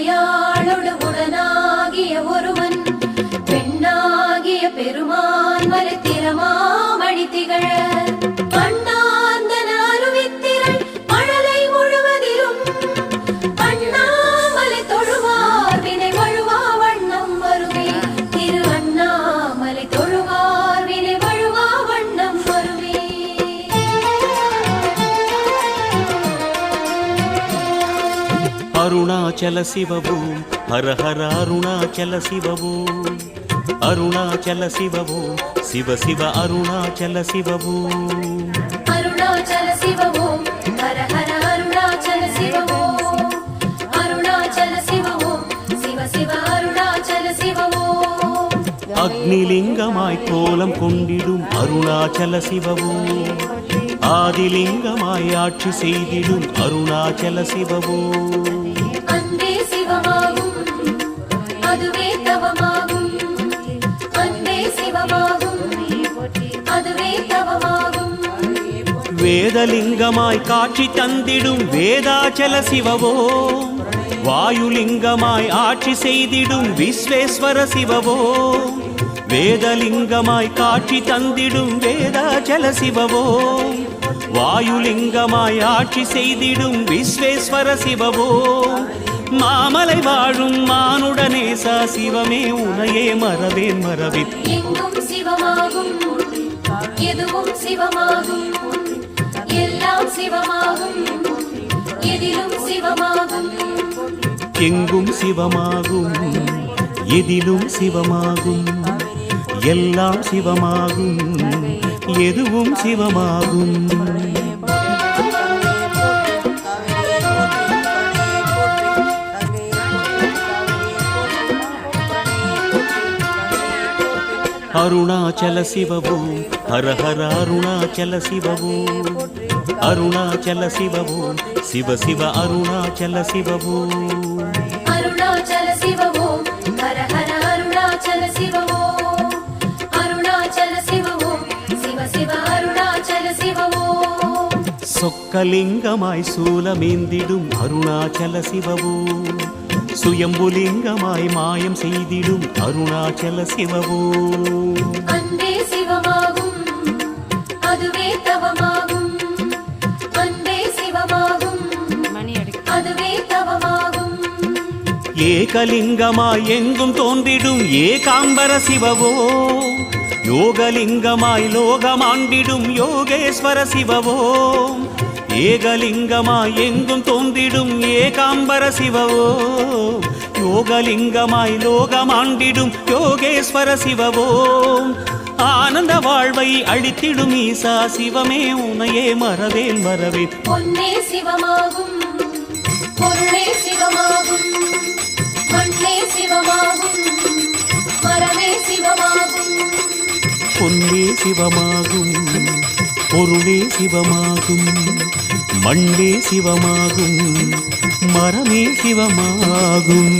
உமையாளோடு உடனாகிய ஒருவன் பெண்ணாகிய பெருமான் மலைத்திரமாமணி திகழ அருணாச்சல சிவவும் ஹர ஹர அருணாச்சல சிவவும் அருணாச்சல சிவவும் சிவ சிவ அருணாச்சல சிவவும் அருணாச்சல சிவவோம் ஹர ஹர அருணாச்சல சிவவோம் அருணாச்சல சிவவோம் சிவ சிவ அருணாச்சல சிவவோம் அக்னிலிங்கமாய் கோலம் கொண்டிடும் அருணாச்சல சிவவும் ஆதிலிங்கமாய் ஆட்சி செய்திடும் அருணாச்சல சிவவும் வேதலிங்கமாய் காட்சி தந்திடும் வேதாச்சல சிவவோ. வாயுலிங்கமாய் ஆட்சி செய்திடும் விஸ்வேஸ்வர சிவவோ. வேதலிங்கமாய் காட்சி தந்திடும் வேதாச்சல சிவவோ. வாயுலிங்கமாய் ஆட்சி செய்திடும் விஸ்வேஸ்வர சிவவோ. மாமலை வாழும் மானுடனேசா சிவமே உனையே மறவேன் மறவித் எதுவும் சிவமாகும். எல்லாம் சிவமாகும். எதிலும் சிவமாகும். எங்கும் சிவமாகும். எதிலும் சிவமாகும். எல்லாம் சிவமாகும். எதுவும் சிவமாகும். அருணாச்சல சிவவும் ஹர ஹர அருணாச்சல சிவவும் அருணாச்சல சிவவும் சிவ சிவ அருணாச்சல சிவவும் அருணாச்சல சிவவோம் ஹர ஹர அருணாச்சல சிவவோம் அருணாச்சல சிவவோம் சிவ சிவ அருணாச்சல சிவவோம் சொக்கலிங்கமாய் சூலமேந்திடும் அருணாச்சல சிவவும் சுயம்புலிங்கமாய் மாயம் செய்திடும் அருணாச்சல சிவவும் ஏகலிங்கமாய் எங்கும் தோன்றிடும் ஏகாம்பர சிவவோ? யோகலிங்கமாய் லோகமாண்டிடும் யோகேஸ்வர சிவவோ? ஏகலிங்கமாய் எங்கும் தோன்றிடும் ஏகாம்பர சிவவோ? யோகலிங்கமாய் லோகமாண்டிடும் யோகேஸ்வர சிவவோ? ஆனந்த வாழ்வை அழித்திடும் ஈசா சிவமே உனையே மறவேன் மறவேன். பொன்னே சிவமாகும் பொருளே சிவமாகும். மண்ணே சிவமாகும் மரமே சிவமாகும். பொன்னே சிவமாகும் பொருளே சிவமாகும் மண்ணே சிவமாகும் மரமே சிவமாகும்.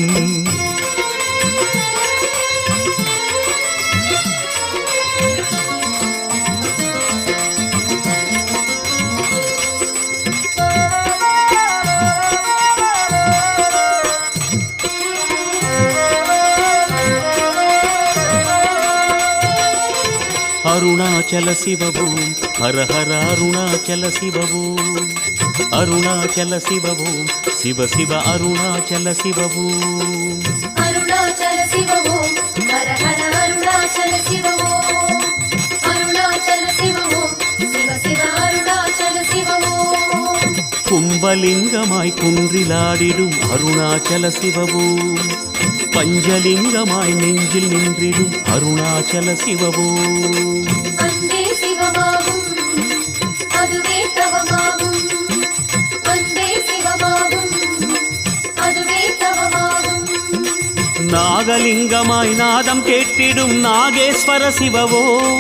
அருணாச்சல சிவவும் ஹர ஹர அருணாச்சல சிவவும் அருணாச்சல சிவவும் சிவ சிவ அருணாச்சல சிவவும் அருணாச்சல சிவவோம் ஹர ஹர அருணாச்சல சிவவோம் அருணாச்சல சிவவோம் சிவ சிவ அருணாச்சல சிவவோம் கும்பலிங்கமாய் குன்றிலாடிடும் அருணாச்சல சிவவும் பஞ்சலிங்கமாய் நெஞ்சில் நின்றிடும் அருணாச்சல சிவவும் அதுவே தவமாகும். அன்பே சிவமாகும். அதுவே தவமாகும். நாகலிங்கமாய் நாதம் கேட்டிடும் நாகேஸ்வர சிவவோ.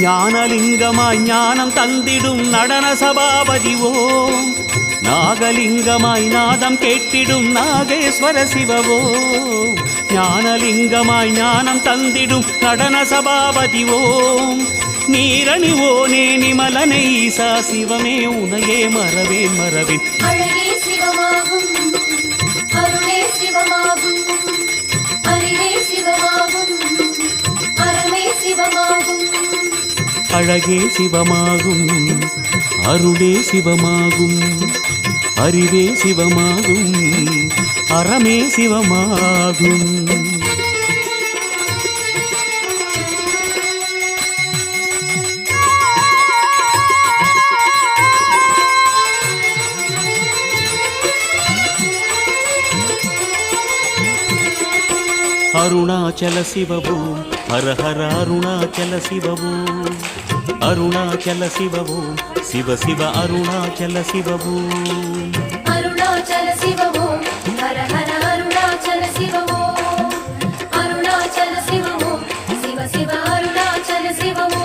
ஞானலிங்கமாய் ஞானம் தந்திடும் நடன சபாபதிவோ. நாகலிங்கமாய் நாதம் கேட்டிடும் நாகேஸ்வர சிவவோ. ஞானலிங்கமாய் ஞானம் தந்திடும் நடன சபாபதிவோம் நீரணிவோனே நிமலனை ஈசா சிவமே உனையே மறவே மறவேன். அழகே சிவமாகும் அருளே சிவமாகும் அறிவே சிவமாகும் அறமே சிவமாகும். அருணாச்சல சிவபோம் ஹர ஹர அருணாச்சல சிவபோம் அருணாச்சல சிவபோம் சிவ சிவ அருணாச்சல சிவபோம் அருணாச்சல சிவமோ ஹர ஹர அருணாச்சல சிவமோ அருணாச்சல சிவமோ சிவ சிவ அருணாச்சல சிவமோ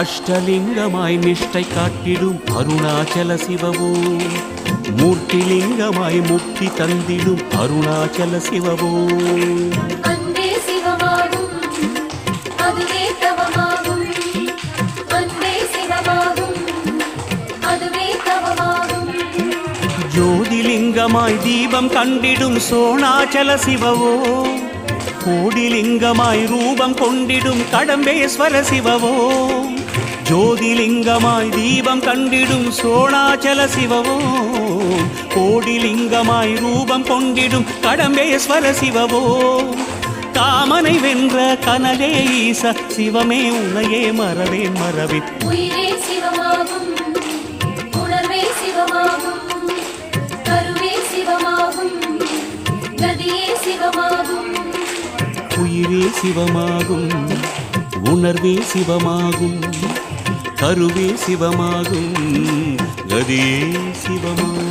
அஷ்டலிங்கமாய் நிஷ்டை காட்டிடும் அருணாச்சல சிவபோம் மூர்த்திலிங்கமாய் முக்தி தந்திடும் அருணாச்சல தவமாகும். ஜோதிலிங்கமாய் தீபம் கண்டிடும் சோணாச்சல சிவவோ கோடிலிங்கமாய் ரூபம் கொண்டிடும் கடம்பேஸ்வர சிவவோ ஜோதிலிங்கமாய் தீபம் கண்டிடும் சோணாச்சல சிவவோ கோடிலிங்கமாய் ரூபம் கொண்டிடும் கடம்பேஸ்வர சிவவோ. காமனை வென்ற கனலே ஈச சிவமே உனையே மறவேன் மறவின் உயிரே சிவமாகும் உணர்வே சிவமாகும் கருவே சிவமாகும் கதியே சிவமாகும்.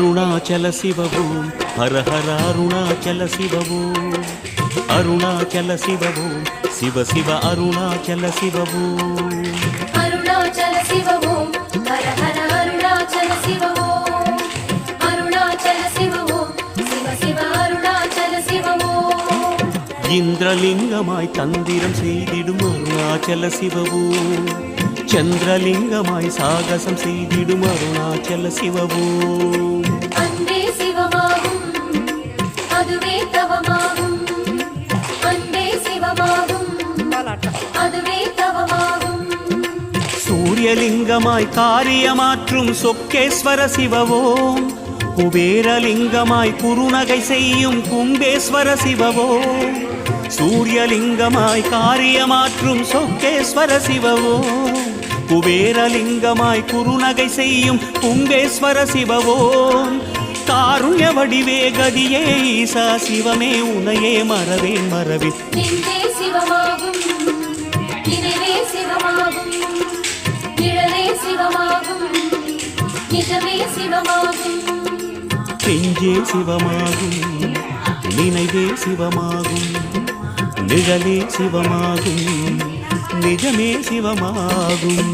அருணாச்சல சிவபோம். ஹர ஹர அருணாச்சல சிவபோம். அருணாச்சல சிவபோம். சிவ சிவ அருணாச்சல சிவபோம். அருணாச்சல சிவமோ ஹர ஹர அருணாச்சல சிவமோ அருணாச்சல சிவமோ சிவ சிவ அருணாச்சல சிவமோ இந்திரலிங்கமாய் தந்திரம் செய்திடும் அருணாச்சல சிவவோ சந்திரலிங்கமாய் சாகசம் செய்திடும் அருணாச்சல சிவவோ அன்பே சிவமாகும் அதுவே தவமாகும். அன்பே சிவமாகும் அதுவே தவமாகும். சூரியலிங்கமாய் காரியமாற்றும் சொக்கேஸ்வர சிவவோ குபேரலிங்கமாய் குறுநகை செய்யும் கும்பேஸ்வர சிவவோ சூரியலிங்கமாய் காரியமாற்றும் சொக்கேஸ்வர சிவவோ குபேரலிங்கமாய் குறுநகை செய்யும் கும்பேஸ்வர சிவவோ காருண்ய வடிவே கதியே ஈசா சிவமே உனையே நிஜமே சிவமாகும். நெஞ்சே சிவமாகும் நினைவே சிவமாகும் நிழலே சிவமாகும். நிஜமே சிவமாகும்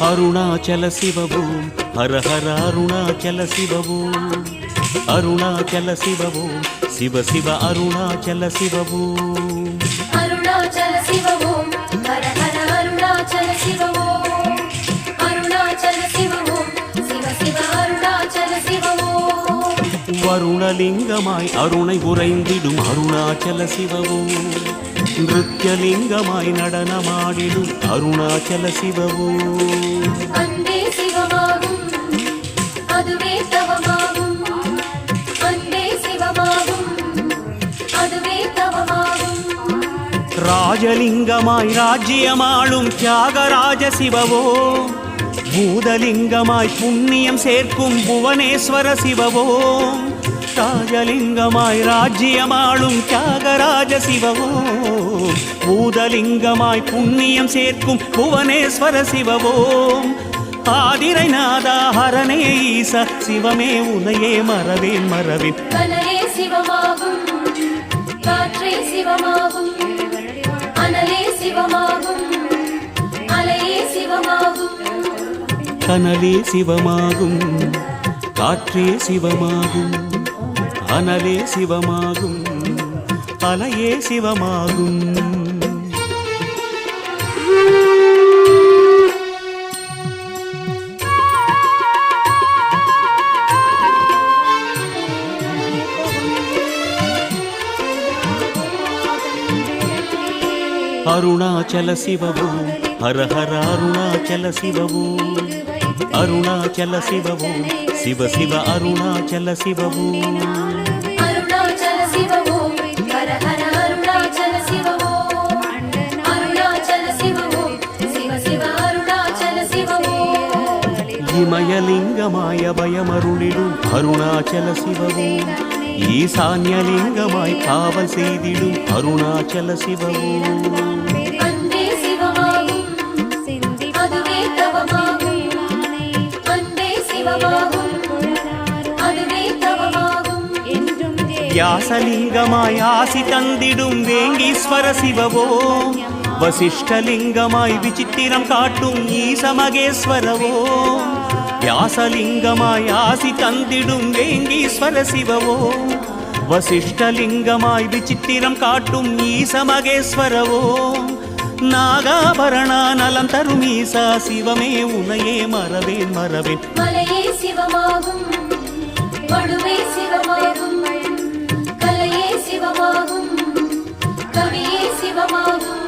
அருணாச்சல சிவபோம் ஹர ஹர அருணாச்சல சிவபோம் அருணாச்சல சிவபோம் சிவ சிவ அருணாச்சல சிவபோம் அருணாச்சல சிவமோ ஹர ஹர அருணாச்சல சிவமோ அருணாச்சல சிவமோ சிவ சிவ அருணாச்சல சிவமோ வருணலிங்கமாய் அருணை உறைந்திடும் அருணாச்சல சிவபோம் நிருத்யலிங்கமாய் நடனமாடிடும் அருணாச்சல சிவபோம் அன்பே ராஜலிங்கமாய் ராஜ்யமாளும் தியாகராஜ சிவவோ? பூதலிங்கமாய் புண்ணியம் சேர்க்கும் புவனேஸ்வர சிவவோ? ராஜலிங்கமாய் ராஜ்யமாளும் தியாகராஜ சிவவோ? பூதலிங்கமாய் புண்ணியம் சேர்க்கும் புவனேஸ்வர சிவவோ? ஆதிரைநாதா ஹரணே ஈச சிவமே உனையே மறவேன் மறவேன். சிவமாகும் காற்றே சிவமாகும். கனலே சிவமாகும். காற்றே சிவமாகும். அனலே சிவமாகும். அலையே சிவமாகும். அருணாச்சல சிவவோ ஹர ஹர அருணாச்சல சிவவோ అరుణాచల శివవు. శివ శివ అరుణాచల శివవు. అరుణాచల శివవు హర హర అరుణాచల శివవు. అరుణాచల శివవు శివ శివ అరుణాచల అరుణాచల అరుణాచల శివవు. வியாசலிங்கமாய் ஆசி தந்திடும் வேங்கீஸ்வர சிவவோ. வசிஷ்டலிங்கமாய் விசித்திரம் காட்டும் ஈசமகேஸ்வரவோ. வியாசலிங்கமாய் ஆசி தந்திடும் வேங்கீஸ்வர சிவவோ. வசிஷ்டலிங்கமாய் விசித்திரம் காட்டும் ஈசமகேஸ்வரவோ. நாகாபரணா நலம் தரும் ஈசா சிவமே உனையே மறவேன் மறவேன். மலையே சிவமாகும் வடுவே சிவமாகும். சிவமாகும். கவியே சிவமாகும்.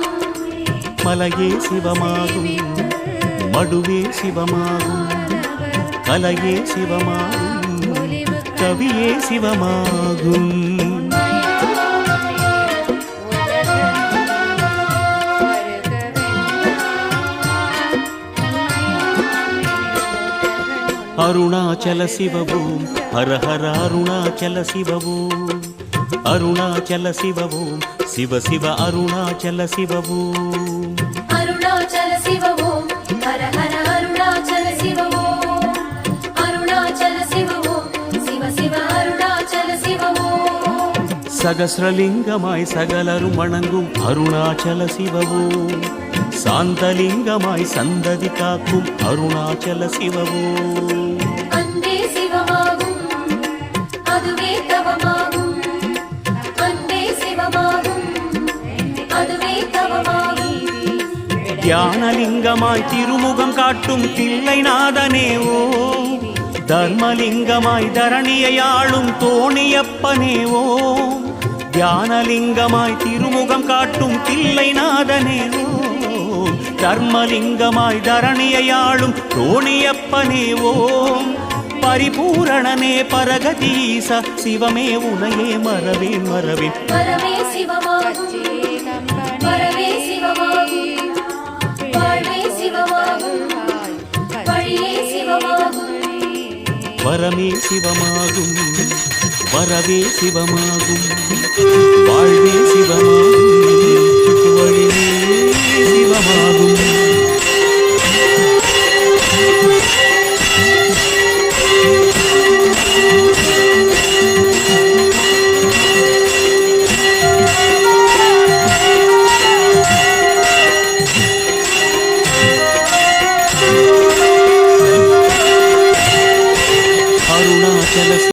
மலையே சிவமாகும். மடுவே சிவமாகும். கலையே சிவமாகும். கவியே சிவமாகும். அருணாச்சல சிவவோம் ஹர ஹர அருணாச்சல சிவவோம் அருணாச்சல சிவவோம் சிவ சிவ அருணாச்சல சிவவோம் அருணாச்சல சிவவோ ஹர ஹர அருணாச்சல சிவவோ அருணாச்சல சிவவோ சிவ சிவ அருணாச்சல சிவவோ சகசிரலிங்கமாய் சகலரும் வணங்கும் அருணாச்சல சிவவோ சாந்தலிங்கமாய் சந்ததி காக்கும் அருணாச்சல சிவவோ அன்பே சிவமாகும் அதுவே தவமாகும் தியானலிங்கமாய் திருமுகம் காட்டும் தில்லைநாதனேவோ தர்மலிங்கமாய் தரணியை ஆளும் தோணியப்பனேவோ தியானலிங்கமாய் திருமுகம் காட்டும் தில்லைநாதனேவோ தர்மலிங்கமாய் தரணியை ஆளும் தோணியப்பனேவோ பரிபூரணனே பரகதீச சிவமே உனையே மறவேன் மறவேன். வரமே சிவமாகும் வரவே சிவமாகும். வாழ்வே